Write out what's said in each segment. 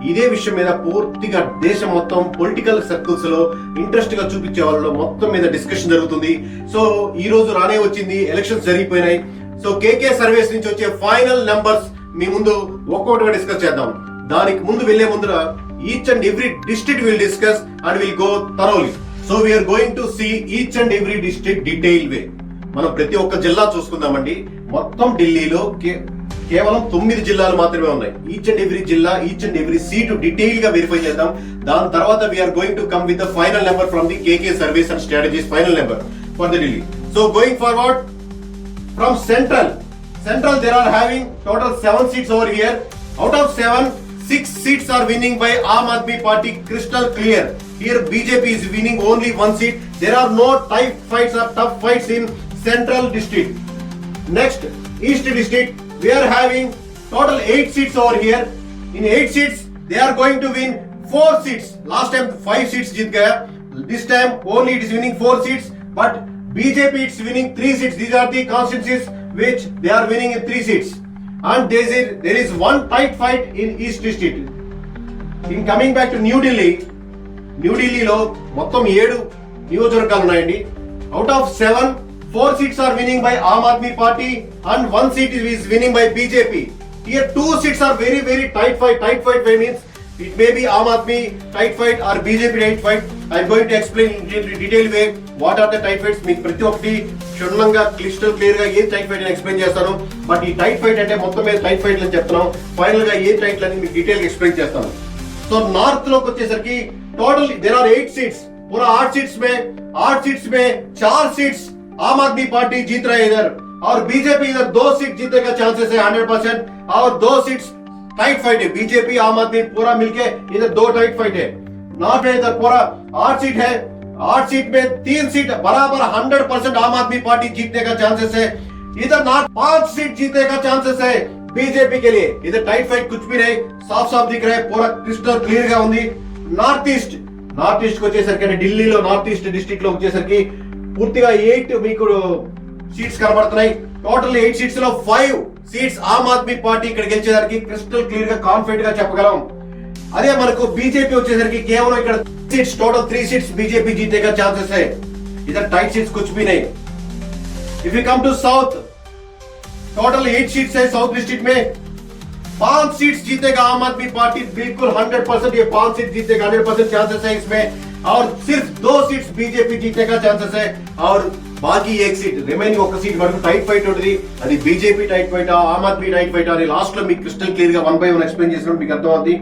ఇదే విషయం మీద పూర్తిగా దేశం మొత్తం పొలిటికల్ సర్కిల్స్లో ఇంట్రెస్ట్గా చూపించే వాళ్ళలో మొత్తం మీద డిస్కషన్ జరుగుతుంది. సో ఈ రోజు రానే వచ్చింది ఎలక్షన్స్ జరిగిపోయినాయి. సో కేకే సర్వీస్ నుంచి వచ్చే ఫైనల్ నెంబర్స్ మీ ముందు ఒక్కొక్కటిగా డిస్కస్ చేద్దాం. దానికి ముందు వెళ్ళే ముందర each and every district will discuss and will go thoroughly so we're going to see each and every district detail way మనం ప్రతి ఒక్క జిల్లా చూసుకుందామండి. మొత్తం ఢిల్లీలో కేవలం తొమ్మిది జిల్లాలు మాత్రమే ఉన్నాయి ఈచ్ అండ్ ఎవ్రీ జిల్లా ఈచ్ అండ్ ఎవ్రీ సీటు డీటెయిల్గా వెరిఫై చేద్దాం దాని తర్వాత we're going to come with final number from the KK service and strategies final number for the Delhi so going forward from central central there are having total seven seats over here out of seven six seats are winning by Aam Aadmi Party crystal clear here BJP is winning only one seat there are no type fights are tough fights in central district next east district we are having total 8 seats over here. In 8 seats, they are going to win 4 seats. Last time 5 seats jit gaya. This time only it is winning 4 seats. But BJP is winning 3 seats. These are the constituencies which they are winning in 3 seats. And there is, there is one tight fight in East District. In coming back to New Delhi, న్యూఢిల్లీలో మొత్తం ఏడు నియోజకవర్గాలు ఉన్నాయండి out of seven four seats are winning by Aam Aadmi party and one seat is winning by BJP here two seats are very very tight fight tight fight why means it may be Aam Aadmi tight fight or BJP tight fight I going to explain detail way what are the tight fights మీకు ప్రతి ఒక్కటి క్షుణ్ణంగా crystal clear గా ఏ tight fight అని explain చేస్తాను but ఈ tight fight అంటే మొత్తం మీద టైట్ ఫైట్ అని చెప్తున్నాం ఫైనల్ గా ఏ టైట్ అని మీకు డీటెయిల్ ఎక్స్ప్లెయిన్ చేస్తాను तो नॉर्थ लोग వచ్చేసరికి total there are eight seats पूरा आठ सीट्स में आठ सीट्स में चार सीट्स आम आदमी पार्टी जीत रहे हैं इधर और बीजेपी इधर दो सीट जीतने का चांसेस है हंड्रेड परसेंट और दो सीट्स टाइट फाइट है बीजेपी आम आदमी पूरा मिलके इधर दो टाइट फाइट है नॉर्थ में इधर पूरा आठ सीट है आठ सीट में तीन सीट बराबर hundred percent Aam Aadmi Party जीतने का चांसेस है इधर नॉर्थ पांच सीट जीतने का चांसेस है बीजेपी के लिए इधर टाइट फाइट कुछ भी नहीं साफ साफ दिख रहा है पूरा क्रिस्टल క్లియర్ గా ఉంది నార్త్ ఈస్ట్ నార్త్ ఈస్ట్ కి వచ్చేసరికి అంటే ఢిల్లీలో నార్త్ ఈస్ట్ డిస్ట్రిక్ట్ లో వచ్చేసరికి పూర్తిగా ఎయిట్ మీకు సీట్స్ కనబడుతున్నాయి టోటల్ ఎయిట్ సీట్స్ లో five seats Aam Aadmi party ఇక్కడ గెలిచేదానికి క్రిస్టల్ క్లియర్ గా కాన్ఫిడెంట్ గా చెప్పగలం అదే మనకు బీజేపీ వచ్చేసరికి కేవలం ఇక్కడ seats total three seats BJP जीतने का चांसेस है इधर टाइट सीट्स कुछ भी नहीं if you come to south total eight seats है साउथ डिस्ट्रिक्ट में पांच सीट्स जीतेगा आम आदमी पार्टी बिल्कुल हंड्रेड परसेंट ये पांच सीट जीतेगा हंड्रेड परसेंट चांसेस है इसमें और सिर्फ दो सीट्स बीजेपी जीतने का चांसेस है और బాకీ ఏక్ సీట్ రిమైనింగ్ ఒక సీట్ వరకు టైట్ ఫైట్ ఉంటుంది అది BJP tight fight Aam Aadmi tight fight అని లాస్ట్ లో మీకు క్రిస్టల్ క్లియర్ గా వన్ బై వన్ ఎక్స్ప్లెయిన్ చేసినప్పుడు మీకు అర్థం అవుతుంది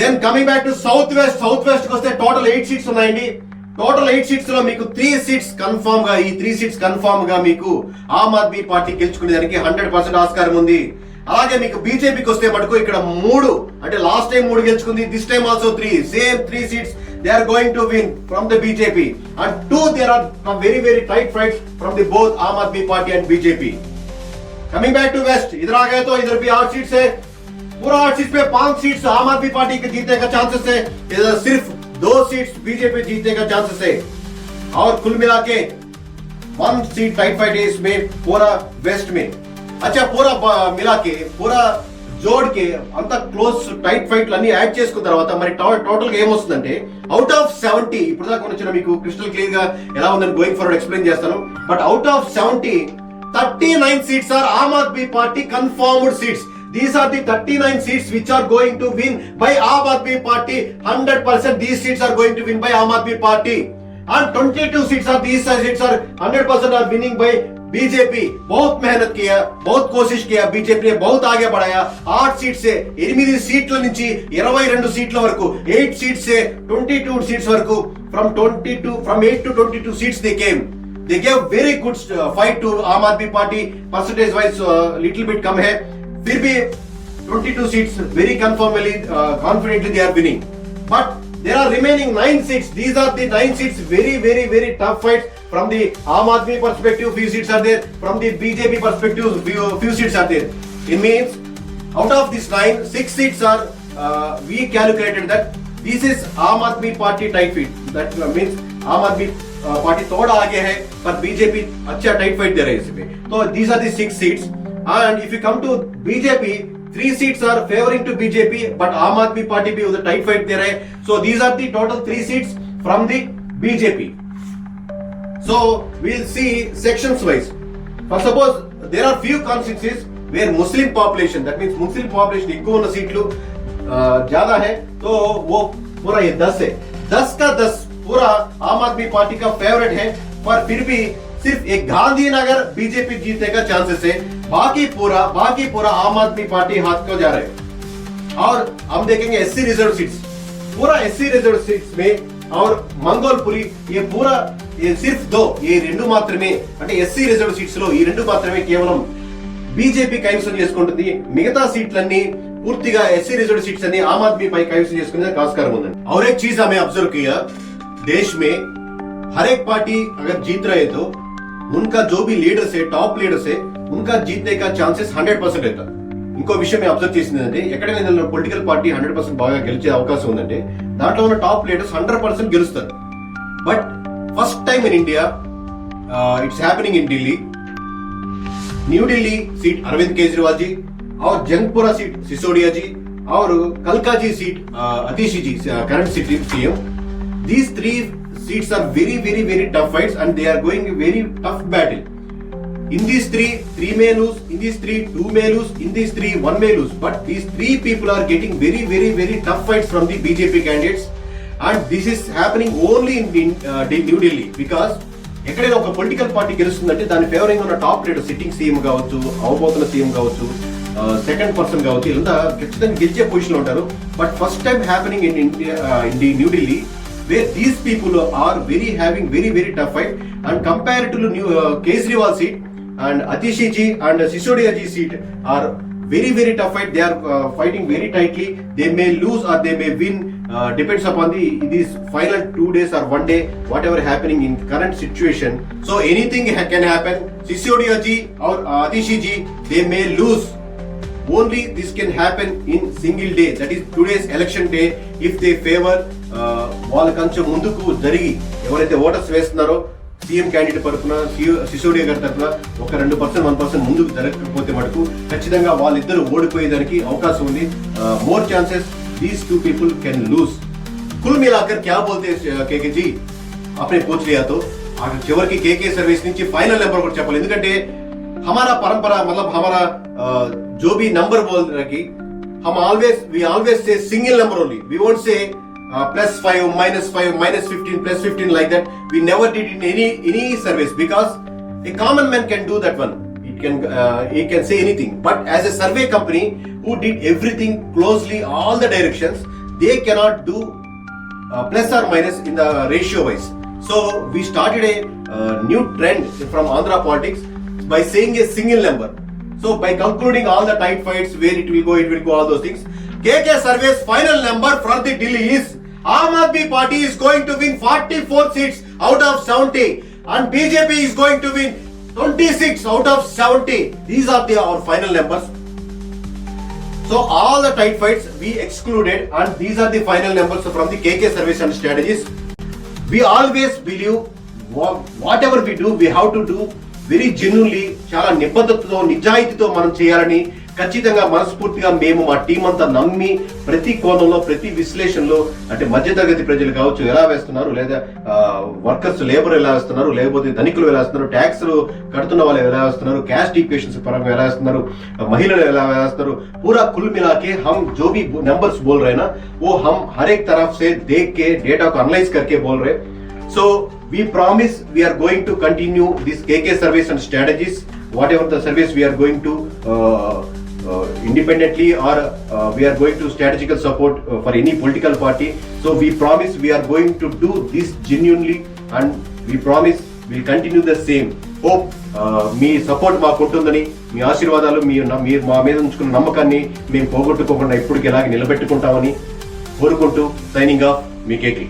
then coming back to south west south west కి వస్తే టోటల్ ఎయిట్ సీట్స్ ఉన్నాయండి టోటల్ ఎయిట్ సీట్స్ లో మీకు త్రీ సీట్స్ కన్ఫర్మ్ గా ఈ త్రీ సీట్స్ కన్ఫర్మ్ గా మీకు ఆమ్ ఆద్మీ పార్టీ గెలుచుకునేదానికి హండ్రెడ్ పర్సెంట్ ఆస్కారం ఉంది అలాగే మీకు బీజేపీకి వస్తే మటుకు ఇక్కడ మూడు అంటే లాస్ట్ టైం మూడు గెలుచుకుంది this time also three same three seats they are going to win from the BJP. And two, there are some very, very tight fights from the both Aam Aadmi Party and BJP. Coming back to West, इधर आ गए तो इधर भी आठ seat से पूरा आठ सीट पे पाँच सीट आम आदमी पार्टी के जीतने का चांसेस है इधर सिर्फ़ दो सीट बीजेपी जीतने का चांसेस है और कुल मिला के वन सीट टाइट फाइट है इसमें पूरा वेस्ट में अच्छा पूरा मिला के पूरा జోడ్కి అంత క్లోజ్ టైట్ ఫైట్లు అన్ని యాడ్ చేసుకున్న తర్వాత మరి టోటల్గా ఏమొస్తుందంటే అవుట్ ఆఫ్ సెవెంటీ ఇప్పుడు దాకా వచ్చిన మీకు క్రిస్టల్ క్లియర్గా ఎలా ఉందని గోయింగ్ ఫార్వర్డ్ ఎక్స్ప్లెయిన్ చేస్తాను. But out of seventy thirty nine seats are Aam Aadmi Party confirmed seats these are the thirty nine seats which are going to win by Aam Aadmi Party hundred percent these seats are going to win by Aam Aadmi Party and twenty two seats are these seats are hundred percent are winning by बहुत मेहनत किया बहुत कोशिश किया BJP ने बहुत आगे बढ़ाया आठ सीट से ఎనిమిది సీట్ల నుంచి ఇరవై రెండు సీట్ల వరకు ఎయిట్ సీట్స్ से ట్వంటీ టూ సీట్స్ వరకు from twenty two from eight to twenty two seats they came they gave very good uh, fight to Aam Aadmi party percentage wise little bit कम है फिर भी 22 seats very confirmly uh, confidently they are winning but there are remaining nine seats these are the nine seats very very very tough fights from the Aam Aadmi perspective few seats are there from the BJP perspective few, few seats are there it means out of these nine six seats are uh, we calculated that this is Aam Aadmi party tight fit that uh, means Aam Aadmi uh, party थोड़ा आगे है पर BJP अच्छा tight fight दे रहे हैं इसमें तो these are the six seats and if you come to BJP three seats are favoring to BJP, but Aam Aadmi Party भी उधर tight fight दे रहे हैं. So these are the total three seats from the BJP. So we'll see sections wise. For suppose there are few constituencies where Muslim population, that means Muslim population इक्को ना seat लो ज़्यादा है तो वो पूरा ये दस है। दस का दस पूरा आम आदमी पार्टी का फेवरेट है पर फिर भी सिर्फ़ एक गांधी नगर बीजेपी जीतने का चांसेस है। बाकी पूरा बाकी पूरा आम आदमी पार्टी हाथ को जा रहे है? और हम देखेंगे एससी रिज़र्व सीट्स पूरा एससी रिज़र्व सीट्स में और మంగోల్పురి ఏ పూరా ఏ సిర్ఫ్ దో ఈ రెండు మాత్రమే అంటే ఎస్సీ రిజర్వ్ సీట్స్లో ఈ రెండు మాత్రమే కేవలం బీజేపీ కైవసం చేసుకుంటుంది మిగతా సీట్లన్నీ పూర్తిగా ఎస్సీ రిజర్వ్ సీట్స్ అన్ని ఆమ్ ఆద్మీ పై కైవసం చేసుకునే ఆస్కారం ఉందండి और एक चीज हमें ऑब्जर्व किया देश में हर एक पार्टी अगर जीत रहे तो उनका जो भी लीडर्स है टॉप लीडर्स है उनका जीतने का चांसेस हंड्रेड परसेंट रहता। ఇంకో విషయం మేము అబ్జర్వ్ చేసింది ఏంటంటే ఎక్కడైనా పొలిటికల్ పార్టీ హండ్రెడ్ పర్సెంట్ బాగా గెలిచే అవకాశం ఉందంటే దాంట్లో ఉన్న టాప్ లీడర్స్ హండ్రెడ్ పర్సెంట్ గెలుస్తారు but first time in India it's happening in Delhi new Delhi seat Arvind Kejriwal ji और जंगपुरा सीट सिसोदिया जी और Kalkaji seat uh, Atishi ji current city CM these three seats are very very very tough fights and they are going a very tough battle Hindi స్త్రీ three మేలూస్ హిందీ three two మేలూస్ హిందీ three one మేలు but these three people are getting very very very tough fights from the BJP candidates and this is happening only in New Delhi because ఎక్కడైనా ఒక political party గెలుస్తుందంటే దాని favoring ఉన్న top rate sitting CM కావచ్చు అవబోతుల CM కావచ్చు second person కావచ్చు ఇదంతా ఖచ్చితంగా గెలిచే పొజిషన్ ఉంటారు. But first time happening in India in the New Delhi where these people are very having very very tough fight and compare to Kejriwal seat and Atishi ji and Sisodia ji seat are very very tough fight they are uh, fighting very tightly they may lose or they may win uh, depends upon the these final two days or one day whatever happening in current situation so anything ha- can happen Sisodia ji or uh, Atishi ji they may lose only this can happen in single day that is today's election day if they favor uh, వాళ్ళ కొంచెం ముందుకు జరిగి ఎవరైతే voters వేస్తున్నారో CM candidate తరఫున సిసోడియా గారి తరఫున ఒక రెండు పర్సెంట్ వన్ పర్సెంట్ ముందుకు జరగకపోతే మటుకు ఖచ్చితంగా వాళ్ళిద్దరు ఓడిపోయేదానికి అవకాశం ఉంది more chances these two people can lose कुल मिलाकर क्या बोलते हैं కేకే జీ आपने पूछ लिया तो आगे చివరికి కేకే సర్వీస్ నుంచి ఫైనల్ నెంబర్ కూడా చెప్పాలి ఎందుకంటే हमारा परंपरा मतलब हमारा अ, जो भी नंबर बोल रहे कि हम always we always say single number only we won't say Uh, plus 5 minus 5 minus 15 plus 15 like that. We never did in any any service because a common man can do that one. It can uh, he can say anything. But as a survey company who did everything closely all the directions they cannot do uh, plus or minus in the ratio wise. So we started a uh, new trend from andhra politics by saying a single number. So by concluding all the tight fights where it will go it will go all those things. KK survey's final number for the Delhi is Aam Aadmi Party is going to win forty four seats out of seventy and BJP is going to win twenty six out of seventy these are the our final numbers so all the tight fights we excluded and these are the final numbers from the KK service and strategies we always believe what ever we do we have to do very genuinely చాలా నిబద్ధతతో నిజాయితీతో మనం చేయాలని ఖచ్చితంగా మనస్ఫూర్తిగా మేము మా team అంతా నమ్మి ప్రతి కోణంలో ప్రతి విశ్లేషణలో అంటే మధ్యతరగతి ప్రజలు కావచ్చు ఎలా వేస్తున్నారు లేదా వర్కర్స్ లేబర్ ఎలా వేస్తున్నారు లేకపోతే ధనికులు ఎలా వేస్తున్నారు ట్యాక్స్లు కడుతున్న వాళ్ళు ఎలా వేస్తున్నారు క్యాస్ట్ ఈక్వేషన్స్ పరంగా ఎలా వేస్తున్నారు మహిళలు ఎలా వేస్తున్నారు పూరా కుల్ మిలాకే హమ్ జో బి నెంబర్స్ బోల్ రైనా ఓ హమ్ హరేక్ తరఫ్ సే దేఖ్ కే డేటా అనలైజ్ కర్కే బోల్ రే. So we promise we are going to continue this KK service and strategies what ever the service we are going to independently or uh, we are going to strategical support uh, for any political party so we promise we are going to do this genuinely and we promise we'll continue the same hope uh, మీ support మాకు ఉంటుందని మీ ఆశీర్వాదాలు మీ మీరు మా మీద ఉంచుకున్న నమ్మకాన్ని మేము పోగొట్టుకోకుండా ఇప్పటికి ఎలాగ నిలబెట్టుకుంటామని కోరుకుంటూ సైనింగ్ ఆఫ్ మీ కేక్లీ